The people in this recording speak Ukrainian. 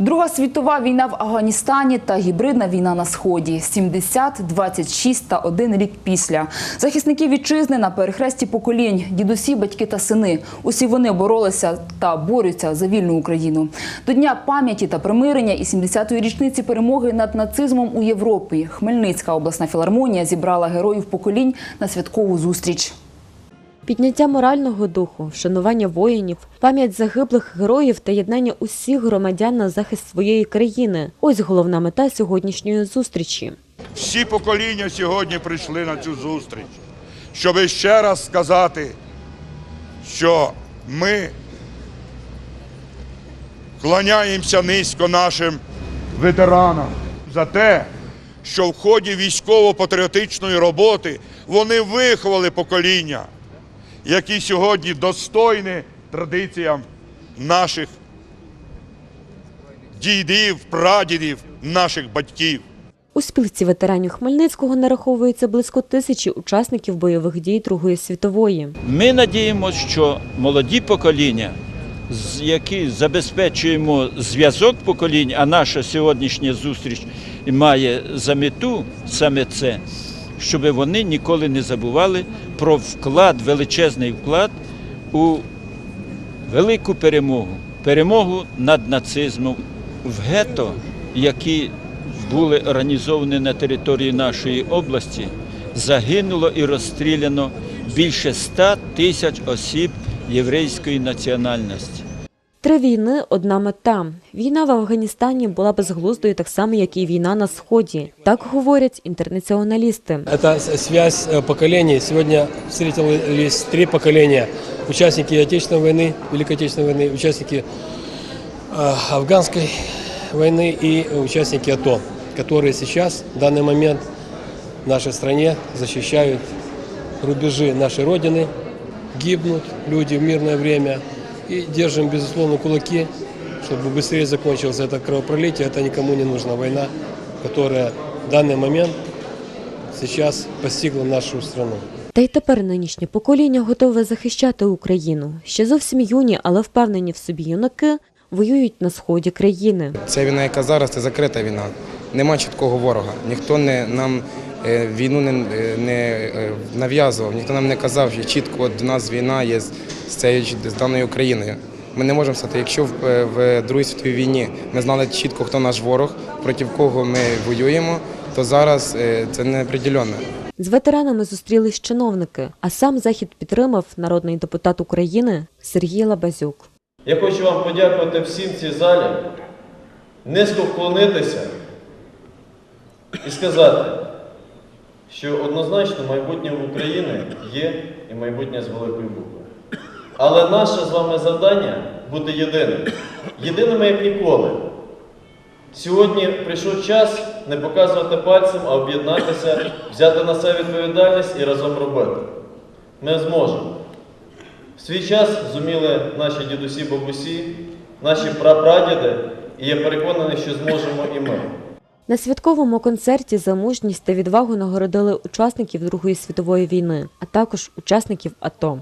Друга світова війна в Афганістані та гібридна війна на сході. 70, 26 та один рік після. Захисники вітчизни на перехресті поколінь, дідусі, батьки та сини. Усі вони боролися та борються за вільну Україну. До дня пам'яті та примирення і 70-ї річниці перемоги над нацизмом у Європі. Хмельницька обласна філармонія зібрала героїв поколінь на святкову зустріч. Підняття морального духу, вшанування воїнів, пам'ять загиблих героїв та єднання усіх громадян на захист своєї країни. Ось головна мета сьогоднішньої зустрічі. Всі покоління сьогодні прийшли на цю зустріч, щоб ще раз сказати, що ми кланяємося низько нашим ветеранам за те, що в ході військово-патріотичної роботи вони виховали покоління, які сьогодні достойні традиціям наших дідів, прадідів, наших батьків. У спілці ветеранів Хмельницького нараховується близько тисячі учасників бойових дій Другої світової. Ми надіємося, що молоді покоління, з які забезпечуємо зв'язок поколінь, а наша сьогоднішня зустріч має за мету саме це, щоб вони ніколи не забували про вклад, величезний вклад у велику перемогу, перемогу над нацизмом в гетто, які були організовані на території нашої області, загинуло і розстріляно більше 100 тисяч осіб єврейської національності. Три війни одна мета. Війна в Афганістані була безглуздою так само, як і війна на сході. Так говорять інтернаціоналісти. Это с- связь э, поколений. Сегодня встретились три поколения. Участники Отечественной войны, Великой Отечественной войны, участники э, афганской войны и участники АТО, которые сейчас, в данный момент в нашей стране защищают рубежи нашей Родины, гибнут люди в мирное время. И держим, безусловно, кулаки, чтобы быстрее закончилось это кровопролитие. Это никому не нужна война, которая в данный момент сейчас постигла нашу страну. Та й тепер нинішнє покоління готове захищати Україну. Ще зовсім юні, але впевнені в собі юнаки воюють на сході країни. Ця війна, яка зараз, це закрита війна. Нема чіткого ворога. Ніхто не нам е, війну не, не е, нав'язував, ніхто нам не казав, що чітко от до нас війна є з, цією з даною Україною. Ми не можемо сказати, якщо в, е, в Другій світовій війні ми знали чітко, хто наш ворог, проти кого ми воюємо, то зараз е, це неопределенно. З ветеранами зустрілись чиновники, а сам захід підтримав народний депутат України Сергій Лабазюк. Я хочу вам подякувати всім в цій залі, низько вклонитися і сказати, що однозначно майбутнє України є і майбутнє з великої букви. Але наше з вами завдання бути єдиним, єдиними як ніколи. Сьогодні прийшов час не показувати пальцем, а об'єднатися, взяти на себе відповідальність і разом робити. Ми зможемо. В свій час зуміли наші дідусі, бабусі, наші прапрадіди, і я переконаний, що зможемо і ми. На святковому концерті за мужність та відвагу нагородили учасників Другої світової війни, а також учасників АТО.